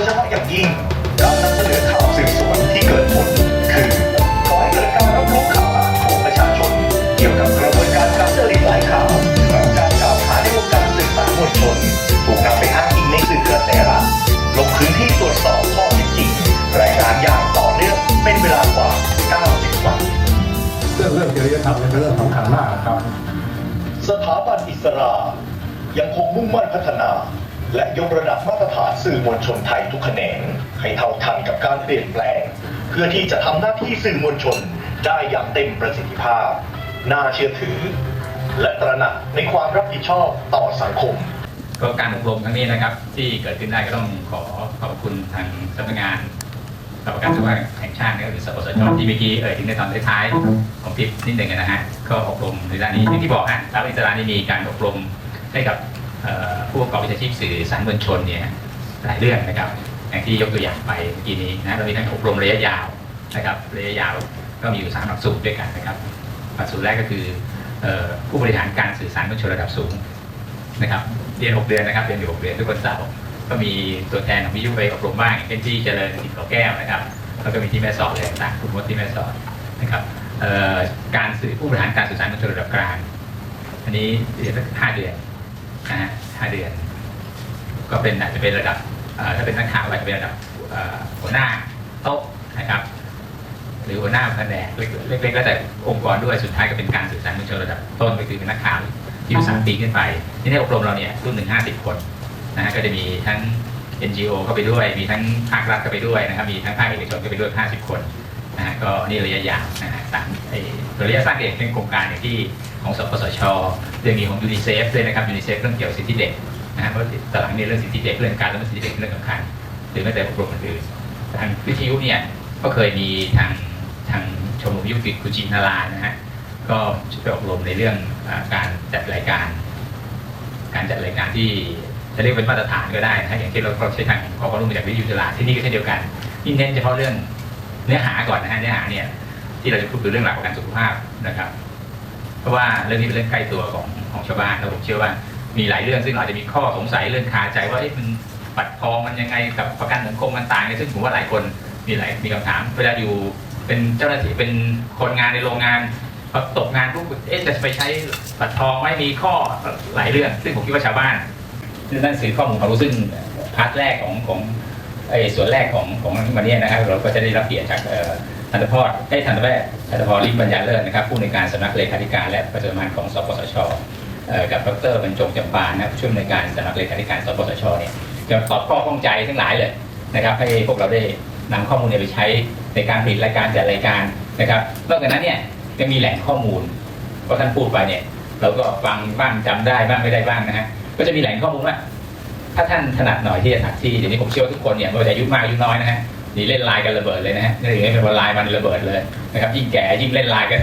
ยเฉพาะอย่างยิ่งการนำเสนอข่าวสืบสวนที่เกิดผลคือขอให้เกิดการรับรู้ข่าวสารของประชาชน เกี่ยวกับกระบวนการการเสนอรายข่าวกับการกล่าวหาในวงการสื่อสารมวลชนถูกนำไปอ้างอิงในสื่อกระแสหลักลงพื้นที่ตรวจสอบข้อเท็จจริงรายงานอย่างต่อเนื่องเป็นเวลากว่า 90 วันเรื่องเรื่องจริยธรรมเนี่ยเป็นเรื่องสำคัญมากครับ สถาบันอิสรายังคงมุ่งมั่นพัฒนา และยกระดับมาตรฐานสื่อมวลชนไทยทุกแขนงให้เท่าทันกับการเปลี่ยนแปลง เพื่อที่จะทำหน้าที่สื่อมวลชนได้อย่างเต็มประสิทธิภาพ น่าเชื่อถือ และตระหนักในความรับผิดชอบต่อสังคม ก็การอบรมครั้งนี้นะครับ ที่เกิดขึ้นได้ก็ต้องขอขอบคุณทางสำนักงานสำนักงานสุขภาพแห่งชาตินะครับหรือสปสชที่เมื่อกี้เอ่ยถึงในตอนท้ายๆของคลิปนิดหนึ่งนะฮะก็อบรมในด้านนี้อย่างที่บอกฮะทางอิสระนี่มีการอบรมให้กับเอ่อ ผู้ประกอบวิชาชีพสื่อสารมวลชนเนี่ยหลายเรื่องนะครับอย่างที่ยกตัวอย่างไปเมื่อกี้นี้นะเรามีทั้งอบรมระยะยาวนะครับระยะยาวก็มีอยู่สามหลักสูตรด้วยกันนะครับหลักสูตรแรกก็คือผู้บริหารการสื่อสารมวลชนระดับสูงนะครับเรียน 6 เดือนนะครับเรียนอยู่6เดือนทุกคนเสาร์ก็มีตัวแทนของวิทยุไปอบรมบ้างเช่นที่เจริญกิจเกาแก้วนะครับแล้วก็มีที่แม่สอดอะไรต่างๆคุณมดที่แม่สอดนะครับการสื่อผู้บริหารการสื่อสารมวลชนระดับกลางอันนี้เรียนสักห้าเดือน นะฮะห้าเดือน ก็เป็นอาจจะเป็นระดับถ้าเป็นนักข่าวอาจจะเป็นระดับหัวหน้าโต๊ะนะครับ หรือหัวหน้าแผนกเล็กๆแล้วแต่องค์กรด้วยสุดท้ายก็เป็นการสื่อสารมวลชนระดับต้นก็คือเป็นนักข่าวที่อยู่สามปีขึ้นไปที่ในอบรมเราเนี่ยรุ่นหนึ่งห้าสิบคนนะฮะก็จะมีทั้ง NGO เข้าไปด้วย มีทั้งภาครัฐเข้าไปด้วยนะครับ มีทั้งภาคเอกชนเข้าไปด้วย 50 คน นะฮะก็นี่ระยะยาวนะฮะสามไอ้ระยะสั้นเองเป็นโครงการอย่างที่ของสปสชเรื่องมีของยูนิเซฟด้วยนะครับยูนิเซฟเรื่องเกี่ยวกับสิทธิเด็กนะฮะเพราะตลังนี้เรื่องสิทธิเด็กเรื่องการละเมิดสิทธิเด็กเป็นเรื่องสำคัญหรือแม้แต่อบรมอื่นทางวิทยุเนี่ยก็เคยมีทางทางชมรมวิทยุกิจกุจินารานะฮะก็ไปอบรมในเรื่องการจัดรายการ การจัดรายการที่จะเรียกเป็นมาตรฐานก็ได้นะฮะอย่างที่เราเราใช้ทางขอความร่วมมือจากวิทยุจุฬาที่นี่ก็เช่นเดียวกันนี่เน้นเฉพาะเรื่อง เนื้อหาก่อนนะฮะเนื้อหาเนี่ยที่เราจะพูดคือเรื่องหลักประกันสุขภาพนะครับ เพราะว่าเรื่องนี้เป็นเรื่องใกล้ตัวของของชาวบ้านแล้วผมเชื่อว่ามีหลายเรื่องซึ่งเราอาจจะมีข้อสงสัยเรื่องคาใจว่าเอ๊ะมันบัตรทองมันยังไงกับประกันสังคมมันต่างกันซึ่งผมว่าหลายคนมีหลายมีคำถาม เวลาอยู่เป็นเจ้าหน้าที่เป็นคนงานในโรงงานพอตกงานปุ๊บเอ๊ะจะไปใช้บัตรทองไม่มีข้อหลายเรื่อง ซึ่งผมคิดว่าชาวบ้านนั่นคือข้อมูลความรู้ซึ่งพาร์ทแรกของของ ไอ้ส่วนแรกของของวันนี้นะครับเราก็จะได้รับเกียรติจากอ่อทันตพรได้ทันตแพทย์ทันตพรลิมปัญญาเลิศนะครับผู้ในการสำนักเลขาธิการและประชาสันของสปสชกับดรบรรจงจำปานะผู้ช่วยในการสำนักเลขาธิการสปสชเนี่ยจะตอบข้อข้องใจทั้งหลายเลยนะครับ ให้พวกเราได้นำข้อมูลเนี่ยไปใช้ในการผลิตรายการจัดรายการนะครับนอกจากนั้นเนี่ยยังมีแหล่งข้อมูลก็ท่านพูดไปเนี่ยเราก็ฟังบ้างจำได้บ้างไม่ได้บ้างนะฮะก็จะมีแหล่งข้อมูลว่า ถ้าท่านถนัดหน่อยที่จะถักที่เดี๋ยวนี้ผมเชื่อว่าทุกคนเนี่ยไม่ว่าจะอายุมากอายุน้อยนะฮะนี่เล่นไลน์กันระเบิดเลยนะฮะนี่อย่างนี้เป็นวันไลน์มันระเบิดเลยนะครับยิ่งแก่ยิ่งเล่นไลน์กัน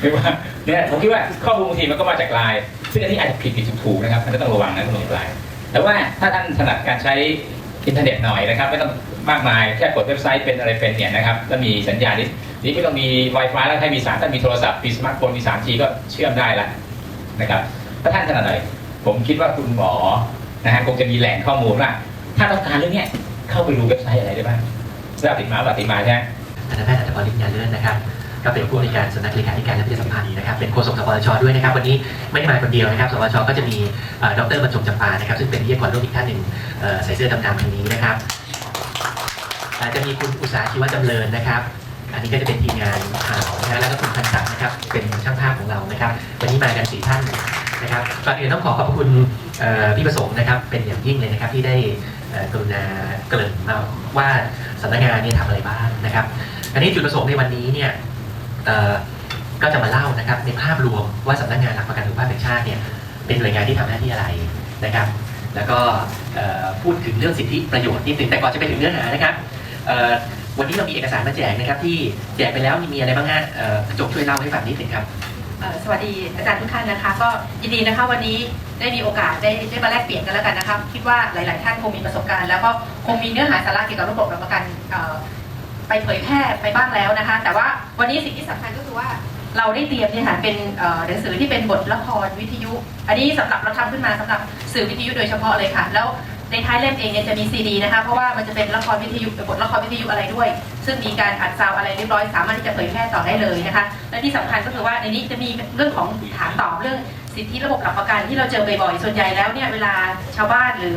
ไม่ว่าเนี่ยผมคิดว่าข้อมูลบางทีมันก็มาจากไลน์ซึ่งอันนี้อาจจะผิดผิดถูกนะครับอันนี้ต้องระวังนะคุณผู้ชมไลน์แต่ว่าถ้าท่านถนัดการใช้อินเทอร์เน็ตหน่อยนะครับไม่ต้องมากมายแค่กดเว็บไซต์เป็นอะไรเป็นเนี่ยนะครับแล้วมีสัญญาณนี้นี่ไม่ต้องมี Wi-Fi แล้วให้มีสารถ้ามีโทรศัพท์มีสมาร์ทโฟนมี 3G ก็เชื่อมได้ล้วนะครับถ้าท่านถนัดหน่อยผมคิดว่าคุณหมอ นะฮะคงจะมีแหล่งข้อมูลว่า ถ้าต้องการเรื่องนี้เข้าไปดูเว็บไซต์อะไรได้บ้างทราบติดมาแบบติดมาใช่ไหมทันตแพทย์อัตภพรลิมยาเลิศนนะครับก็เป็นผู้ในวยการสำนักเลขาธิการและประชาสัมพันธ์นะครับเป็นโฆษกสปชด้วยนะครับ วันนี้ไม่ได้มาคนเดียวนะครับสปชก็จะมีดรบรรจงจำปานะครับซึ่งเป็นวิทยากรร่วมอีกท่านหนึ่งใส่เสื้อดำๆตรงนี้นะครับจะมีคุณอุตสาหชีวะจำเริญนะครับ อันนี้ก็จะเป็นทีมงานข่าวนะแล้วก็คุณพันศักดิ์นะครับเป็นช่างภาพของเรานะครับ วันนี้มากันสี่ท่าน นะครับก่อนอื่นต้องขอขอบคุณพี่ประสงค์นะครับ เป็นอย่างยิ่งเลยนะครับที่ได้กรุณาเกริ่นมาว่าสำนักงานเนี่ยทำอะไรบ้างนะครับอันนี้จุดประสงค์ในวันนี้เนี่ยก็จะมาเล่านะครับในภาพรวมว่าสำนักงานหลักประกันสุขภาพแห่งชาติเนี่ยเป็นหน่วยงานที่ทำหน้าที่อะไรนะครับ แล้วก็พูดถึงเรื่องสิทธิประโยชน์นิดนึงแต่ก่อนจะไปถึงเนื้อหานะครับวันนี้เรามีเอกสารมาแจกนะครับที่แจกไปแล้วมีอะไรบ้างฮะกระจกช่วยเล่าให้ฟังนิดหนึ่งครับ สวัสดีอาจารย์ทุกท่านนะคะ ก็ยินดีนะคะวันนี้ได้มีโอกาสได้ได้มาแลกเปลี่ยนกันแล้วกันนะคะคิดว่าหลาย ๆ ท่านคงมีประสบการณ์ แล้วก็คงมีเนื้อหาสาระเกี่ยวกับระบบประกันไปเผยแพร่ไปบ้างแล้วนะคะ แต่ว่าวันนี้สิ่งที่สำคัญก็คือว่าเราได้เตรียมเนี่ยค่ะเป็นหนังสือที่เป็นบทละครวิทยุ อันนี้สำหรับเราทำขึ้นมาสำหรับสื่อวิทยุโดยเฉพาะเลยค่ะ แล้ว ในท้ายเล่มเองเนี่ยจะมีซีดีนะคะเพราะว่ามันจะเป็นละครวิทยุบทละครวิทยุอะไรด้วย ซึ่งมีการอัดซาวด์อะไรเรียบร้อยสามารถที่จะเผยแพร่ต่อได้เลยนะคะ และที่สำคัญก็คือว่าในนี้จะมีเรื่องของถามตอบเรื่องสิทธิระบบหลักประกันที่เราเจอบ่อยๆ ส่วนใหญ่แล้วเนี่ยเวลาชาวบ้านหรือ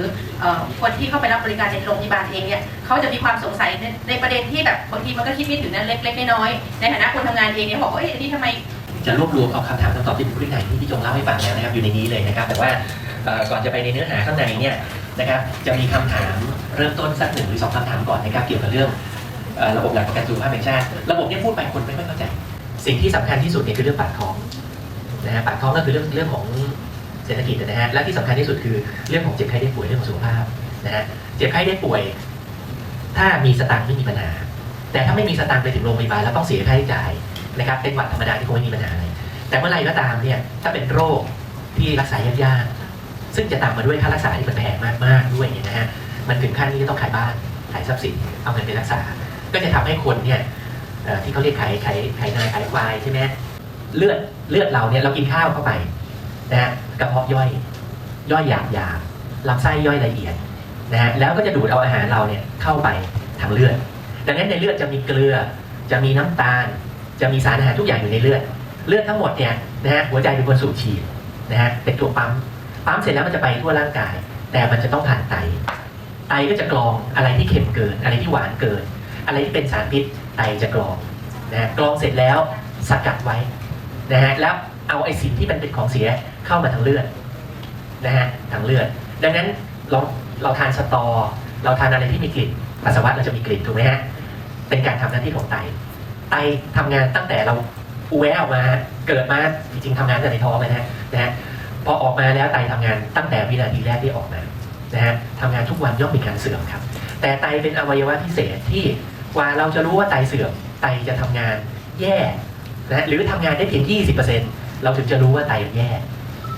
คนที่เข้าไปรับบริการในโรงพยาบาลเองเนี่ยเขาจะมีความสงสัยในประเด็นที่แบบบางทีมันก็คิดไม่ถึงนั้นเล็กๆน้อยๆในฐานะคนทำงานเองเนี่ยบอกว่าเอ้ยนนี้ทำไมจะรวบรวมเอาคำถามคำตอบที่ผู้บริหารที่พี่จงเล่าให้ฟังแล้วนะครับอยู่ในนี้เลยนะครับ แต่ว่าก่อนจะไปในเนื้อหาข้างในเนี่ย นะครับ จะมีคำถามเริ่มต้นสักหนึ่งหรือสองคำถามก่อนนะครับ เกี่ยวกับเรื่องระบบหลักประกันสุขภาพแห่งชาติ ระบบเนี่ยพูดไปคนไม่ค่อยเข้าใจ สิ่งที่สำคัญที่สุดเนี่ยคือเรื่องปากท้องนะฮะปากท้องก็คือเรื่องเรื่องของเศรษฐกิจนะฮะและที่สำคัญที่สุดคือเรื่องของเจ็บไข้ได้ป่วยเรื่องของสุขภาพนะฮะเจ็บไข้ได้ป่วย ถ้ามีสตางค์ไม่มีปัญหา แต่ถ้าไม่มีสตางค์ไปถึงโรงพยาบาลแล้วต้องเสียค่าใช้จ่ายนะครับเป็นหวัดธรรมดาที่คงไม่มีปัญหาอะไรแต่เมื่อไรก็ตามเนี่ยถ้าเป็นโรคที่รักษายากๆ ซึ่งจะตามมาด้วยค่ารักษาที่มันแพงมากๆด้วยเนี่ยนะฮะมันถึงขั้นที่จะต้องขายบ้านขายทรัพย์สินเอาเงินไปรักษา ก็จะทำให้คนเนี่ยที่เขาเรียกขายขายขายนายขายควายใช่ไหมเลือดเลือดเราเนี่ยเรากินข้าวเข้าไปนะฮะกระเพาะย่อยย่อยหยาบหยาบลำไส้ย่อยละเอียดนะฮะแล้วก็จะดูดเอาอาหารเราเนี่ยเข้าไปทางเลือด ดังนั้นในเลือดจะมีเกลือ จะมีน้ำตาล จะมีสารอาหารทุกอย่างอยู่ในเลือด เลือดทั้งหมดเนี่ยนะฮะหัวใจเป็นคนสูบฉีดนะฮะเป็นตัวปั๊ม ปั๊มเสร็จแล้วมันจะไปทั่วร่างกาย แต่มันจะต้องผ่านไต ไตก็จะกรองอะไรที่เค็มเกิน อะไรที่หวานเกิน อะไรที่เป็นสารพิษไตจะกรองนะฮะกรองเสร็จแล้วสกัดไว้นะฮะแล้วเอาไอสิ่งที่มันเป็นของเสียเข้ามาทางเลือดนะฮะทางเลือด ดังนั้นเราเราทานสตอ เราทานอะไรที่มีกลิ่นปัสสาวะเราจะมีกลิ่นถูกไหมฮะเป็นการทำหน้าที่ของไต ไตทำงานตั้งแต่เราอูแวออกมาฮะเกิดมาจริงๆทำงานแต่ในท้องเลยนะฮะนะฮะ พอออกมาแล้วไตทำงานตั้งแต่วินาทีแรกที่ออกมานะฮะทำงานทุกวันย่อมมีการเสื่อมครับ แต่ไตเป็นอวัยวะพิเศษที่กว่าเราจะรู้ว่าไตเสื่อมไตจะทำงานแย่นะหรือทำงานได้เพียง 20%เราถึงจะรู้ว่าไตแย่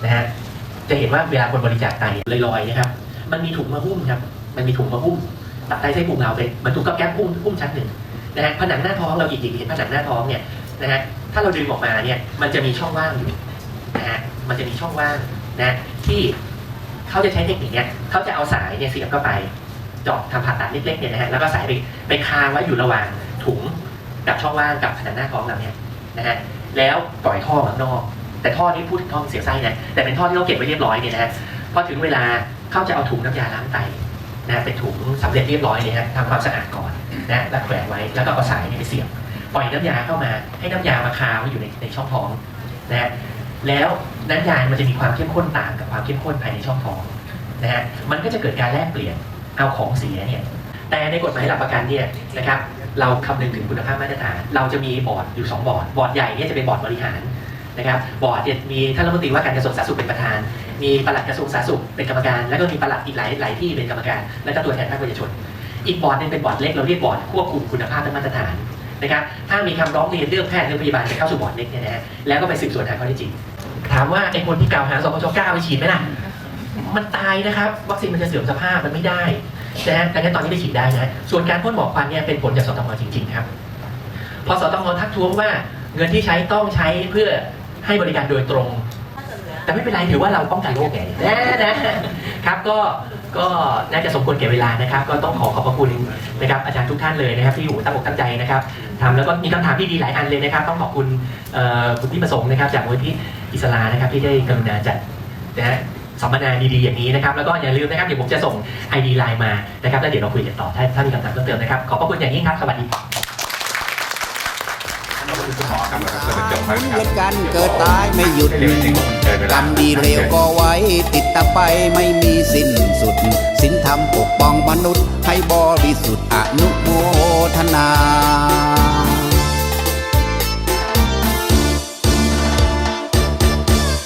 นะฮะจะเห็นว่าเวลาคนบริจาคไตลอยๆนะครับ มันมีถุงมาหุ้มครับ มันมีถุงมาหุ้มตับไตไส้พุงเราเป็นมันถูกกับแก๊บหุ้มหุ้มชั้นหนึ่งนะฮะผนังหน้าท้องเราอีกอีกเห็นผนังหน้าท้องเนี่ยนะฮะถ้าเราดึงออกมาเนี่ยมันจะมีช่องว่างอยู่ นะฮะมันจะมีช่องว่างนะที่เขาจะใช้เทคนิคเนี่ยเขาจะเอาสายเนี่ยเสียบเข้าไปเจาะทำผ่าตัดเล็กๆเนี่ยนะฮะแล้วก็สายไปไปคาไว้อยู่ระหว่างถุงกับช่องว่างกับผนังหน้าท้องเราเนี่ยนะฮะแล้วปล่อยท่อข้างนอก แต่ท่อนี้พูดถึงท่อเสียบไส้นะแต่เป็นท่อที่เราเก็บไว้เรียบร้อยเนี่ยนะฮะพอถึงเวลาเขาจะเอาถุงน้ำยาล้างไตนะเป็นถุงสำเร็จเรียบร้อยเลยฮะทำความสะอาดก่อนนะแล้วแขวนไว้แล้วก็เอาสายเนี่ยไปเสียบปล่อยน้ำยาเข้ามาให้น้ำยามาคาไว้อยู่ในในช่องท้องนะฮะ แล้วน้ำยามันจะมีความเข้มข้นต่างกับความเข้มข้นภายในช่องท้องนะฮะมันก็จะเกิดการแลกเปลี่ยนเอาของเสียเนี่ยแต่ในกฎหมายหลักประกันเนี่ยนะครับเราคำนึงถึงคุณภาพมาตรฐาน เราจะมีบอร์ดอยู่สองบอร์ด บอร์ดใหญ่เนี่ยจะเป็นบอร์ดบริหารนะครับบอร์ดเนี่ยมีท่านรัฐมนตรีว่าการกระทรวงสาธารณสุขเป็นประธาน มีปลัดกระทรวงสาธารณสุขเป็นกรรมการ แล้วก็มีปลัดอีกหลายหลายที่เป็นกรรมการ และก็ตัวแทนภาคประชาชน อีกบอร์ดหนึงเป็นบอร์ดเล็กเราเรียกบอร์ดควบคุมคุณภาพและมาตรฐาน นะครับถ้ามีคำร้องเรียนเรื่องแพทย์เรื่องพยาบาลจะเข้าสู่บอร์ดเล็กเนี่ยนะฮะแล้วก็ไปสืบสวนหาข้อเท็จจริง ถามว่าไอ้คนที่กล่าวหาสปชกล้าไปฉีดไหมล่ะมันตายนะครับวัคซีนมันจะเสื่อมสภาพมันไม่ได้นะฮะดังนั้นตอนนี้ไปฉีดได้นะส่วนการพ่นหมอกควันเนี่ยเป็นผลจากสตมจริง ๆ ครับ พอสตมทักท้วงว่าเงินที่ใช้ต้องใช้เพื่อให้บริการโดยตรง แต่ไม่เป็นไรถือว่าเราป้องกันโรคไงนะนะครับก็ก็น่าจะสมควรแก่เวลานะครับ ก็ต้องขอขอบพระคุณนะครับอาจารย์ทุกท่านเลยนะครับที่อยู่ตั้งอกตั้งใจนะครับ ทำแล้วก็มีคำถามที่ดีหลายอันเลยนะครับ ต้องขอบคุณเอ่อคุณที่ประสงค์นะครับ จากมูลที่อิสลานะครับที่ได้กรุณาจัดนะฮะสัมมนาดีๆอย่างนี้นะครับ แล้วก็อย่าลืมนะครับเดี๋ยวผมจะส่ง ID ไลน์มานะครับแล้วเดี๋ยวเราคุยกันต่อถ้าถ้ามีคำถามเพิ่มเติมนะครับ ขอบพระคุณอย่างยิ่งครับสวัสดีครับขอบคุณคุณหมอครับแล้วก็เป็นจบมากนะคเวรับรกันเกิดตายไม่หยุดเร็วจริงๆเกินเวกรลารมดีเร็วก็ไว้ ติดตามไปไม่มีสิ้นสุดสินธรรมปกป้องมนุษย์ ให้บริสุทธิ์อนุโมทนา